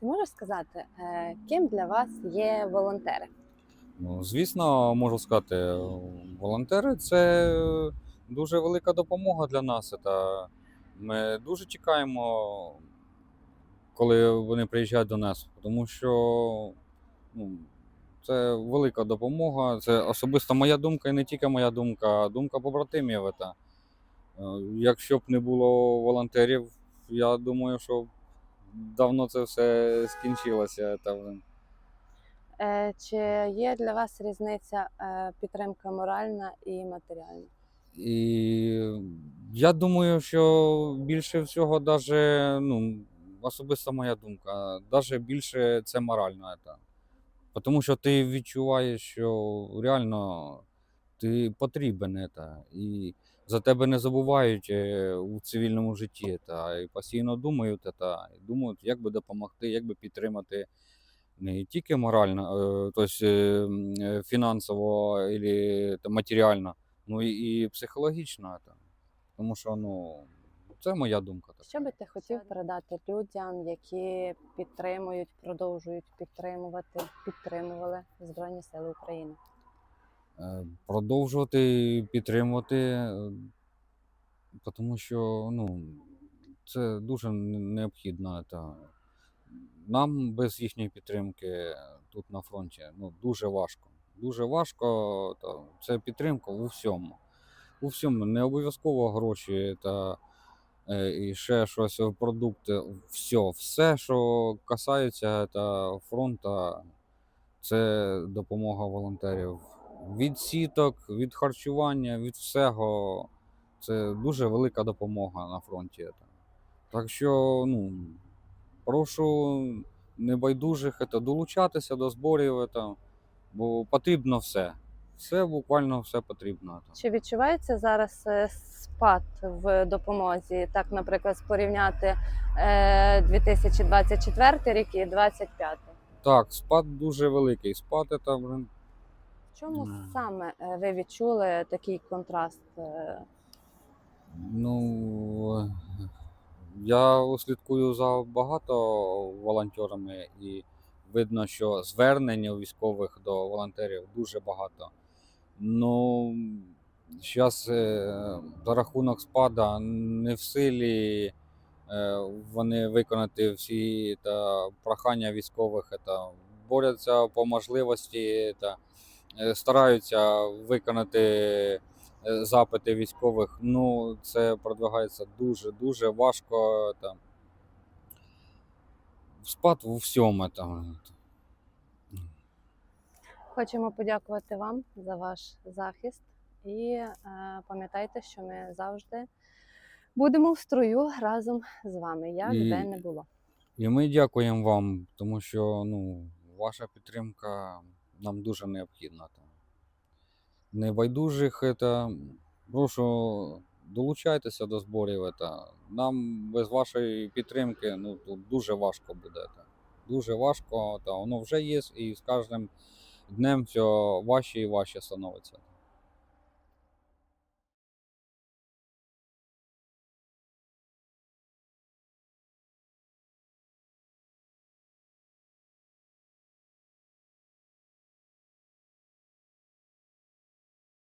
Ти можеш сказати, е, ким для вас є волонтери? Ну, звісно, можу сказати, волонтери це дуже велика допомога для нас. Ми дуже чекаємо, коли вони приїжджають до нас, тому що ну, це велика допомога. Це особисто моя думка і не тільки моя думка, а думка побратимів. Е, Якщо б не було волонтерів, я думаю, що давно це все скінчилося. Та, Е, Чи є для вас різниця е, підтримка моральна і матеріальна? І я думаю, що більше всього, даже, ну, особиста моя думка, даже більше це морально. Тому що ти відчуваєш, що реально ти потрібен. Это. І за тебе не забувають е, у цивільному житті. Та, і постійно думають, это, і думають, як би допомогти, як би підтримати не тільки морально, е, тобто фінансово або матеріально, ну і, і психологічно. Та. Тому що ну, це моя думка. така. Що би ти хотів передати людям, які підтримують, продовжують підтримувати, підтримували Збройні Сили України? Е, Продовжувати підтримувати, е, тому що ну, це дуже необхідно. Та. Нам без їхньої підтримки тут на фронті ну, дуже важко. Дуже важко. Та, це підтримка у всьому. У всьому, не обов'язково гроші та е, і ще щось, продукти. Все, все, що касається та фронту, це допомога волонтерів Від сіток, від харчування, від всього. Це дуже велика допомога на фронті. Так що, ну, прошу небайдужих это, долучатися до зборів, это, бо потрібно все. Все буквально все потрібно. Чи відчувається зараз е, спад в допомозі? Так, наприклад, порівняти е, 2024 рік і 2025? Так, спад дуже великий. Спад это, блин, в чому Мгм. саме е, ви відчули такий контраст? е? Ну, я слідкую за багато волонтерами, і видно, що звернень у військових до волонтерів дуже багато. Ну, зараз за рахунок спада не в силі е, вони виконати всі та, прохання військових, та, борються по можливості та, е, стараються виконати е, запити військових. Ну, це продвигається дуже дуже важко. Там. Спад у всьому. Там. Хочемо подякувати вам за ваш захист і е, пам'ятайте, що ми завжди будемо в строю разом з вами, як І- де не було. І ми дякуємо вам, тому що ну, ваша підтримка нам дуже необхідно. Небайдужих, это, прошу долучайтеся до зборів. Это. Нам без вашої підтримки ну, тут дуже важко буде. Это. Дуже важко, та воно вже є, і з кожним днем все важче і важче становиться.